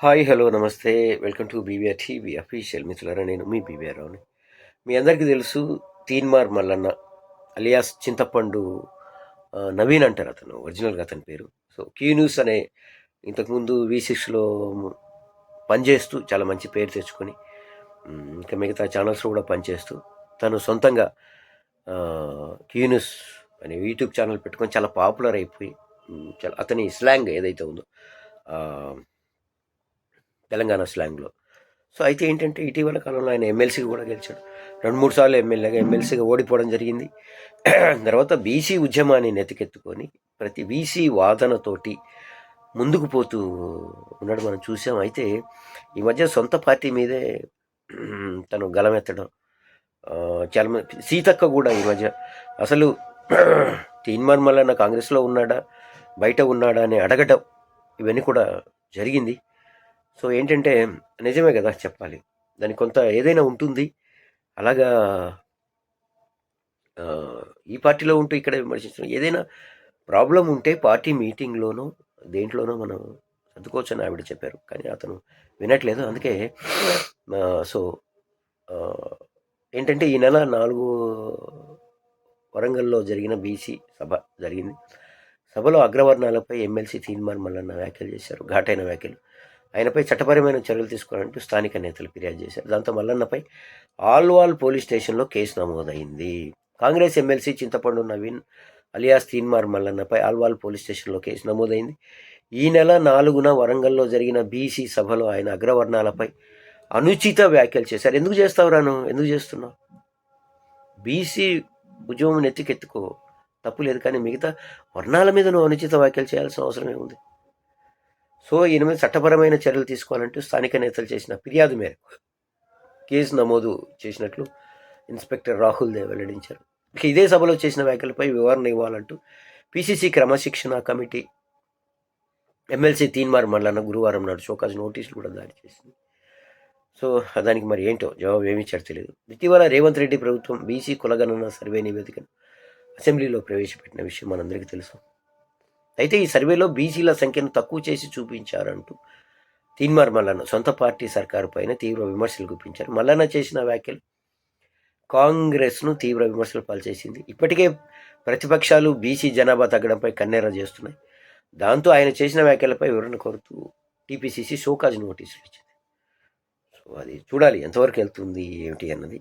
Hi hello నమస్తే. Welcome to BVR TV official మిత్రులారా నేను మీ బీవీఆర్ రావుని. మీ అందరికీ తెలుసు తీన్మార్ మల్లన్న అలియాస్ చింతపండు నవీన్ అంటారు అతను ఒరిజినల్గా అతని పేరు. సో క్యూ న్యూస్ అనే ఇంతకుముందు వి సిక్స్లో పనిచేస్తూ చాలా మంచి పేరు తెచ్చుకొని ఇంకా మిగతా ఛానల్స్లో కూడా పనిచేస్తూ తను సొంతంగా క్యూ న్యూస్ అనే యూట్యూబ్ ఛానల్ పెట్టుకొని చాలా పాపులర్ అయిపోయి చాలా అతని స్లాంగ్ ఏదైతే ఉందో తెలంగాణ స్లాంగ్లో. సో అయితే ఏంటంటే ఇటీవల కాలంలో ఆయన ఎమ్మెల్సీగా కూడా గెలిచాడు. రెండు మూడు సార్లు ఎమ్మెల్యేగా ఎమ్మెల్సీగా ఓడిపోవడం జరిగింది. తర్వాత బీసీ ఉద్యమాన్ని నెతికెత్తుకొని ప్రతి బీసీ వాదనతోటి ముందుకు పోతూ ఉన్నాడు. మనం చూసాం. అయితే ఈ మధ్య సొంత పార్టీ మీదే తను గలమెత్తడం చాలా మంది సీతక్క కూడా ఈ మధ్య అసలు తీన్మార్ మల్లన్న కాంగ్రెస్లో ఉన్నాడా బయట ఉన్నాడా అని అడగటం ఇవన్నీ కూడా జరిగింది. సో ఏంటంటే నిజమే కదా చెప్పాలి. దానికి కొంత ఏదైనా ఉంటుంది. అలాగా ఈ పార్టీలో ఉంటూ ఇక్కడ విమర్శించడం ఏదైనా ప్రాబ్లం ఉంటే పార్టీ మీటింగ్లోనో దేంట్లోనో మనం సర్దుకోవచ్చని ఆవిడ చెప్పారు. కానీ అతను వినట్లేదు. అందుకే సో ఏంటంటే ఈ నెల నాలుగు వరంగల్లో జరిగిన బీసీ సభ జరిగింది. సభలో అగ్రవర్ణాలపై ఎమ్మెల్సీ తీన్మార్ మల్లన్న వ్యాఖ్యలు చేశారు. ఘాటైన వ్యాఖ్యలు. ఆయనపై చట్టపరమైన చర్యలు తీసుకోవాలంటూ స్థానిక నేతలు ఫిర్యాదు చేశారు. దాంతో మల్లన్నపై ఆల్వాల్ పోలీస్ స్టేషన్లో కేసు నమోదైంది. కాంగ్రెస్ ఎమ్మెల్సీ చింతపండు నవీన్ అలియాస్ తీన్మార్ మల్లన్నపై ఆల్వాల్ పోలీస్ స్టేషన్లో కేసు నమోదైంది. ఈ నెల నాలుగున వరంగల్లో జరిగిన బీసీ సభలో ఆయన అగ్రవర్ణాలపై అనుచిత వ్యాఖ్యలు చేశారు. ఎందుకు చేస్తావు రాను? ఎందుకు చేస్తున్నావు? బీసీ భుజం నెత్తికెత్తుకో. తప్పు లేదు కానీ మిగతా వర్ణాల మీద నువ్వు అనుచిత వ్యాఖ్యలు చేయాల్సిన అవసరం ఏముంది సో ఎనిమిది చట్టపరమైన చర్యలు తీసుకోవాలంటూ స్థానిక నేతలు చేసిన ఫిర్యాదు మేరకు కేసు నమోదు చేసినట్లు ఇన్స్పెక్టర్ రాహుల్ దేవ్ వెల్లడించారు. ఇదే సభలో చేసిన వ్యాఖ్యలపై వివరణ ఇవ్వాలంటూ పిసిసి క్రమశిక్షణ కమిటీ ఎమ్మెల్సీ తీన్మార్ మండలన్న గురువారం నాడు షోకాజ్ నోటీసులు కూడా దాడి చేసింది. సో దానికి మరి ఏంటో జవాబు ఏమీ తెలియదు ఇటీవల రేవంత్ రెడ్డి ప్రభుత్వం బీసీ కులగణన సర్వే నివేదికను అసెంబ్లీలో ప్రవేశపెట్టిన విషయం మనందరికీ తెలుసు. అయితే ఈ సర్వేలో బీసీల సంఖ్యను తక్కువ చేసి చూపించారంటూ తీన్మార్ మల్లన్న సొంత పార్టీ సర్కారు పైన తీవ్ర విమర్శలు గుప్పించారు. మల్లన్న చేసిన వ్యాఖ్యలు కాంగ్రెస్ను తీవ్ర విమర్శలు పాల్చేసింది. ఇప్పటికే ప్రతిపక్షాలు బీసీ జనాభా తగ్గడంపై కన్నెర చేస్తున్నాయి. దాంతో ఆయన చేసిన వ్యాఖ్యలపై వివరణ కోరుతూ టీపీసీసీ షోకాజ్ నోటీసులు ఇచ్చింది. సో అది చూడాలి. ఎంతవరకు వెళ్తుంది ఏమిటి అన్నది.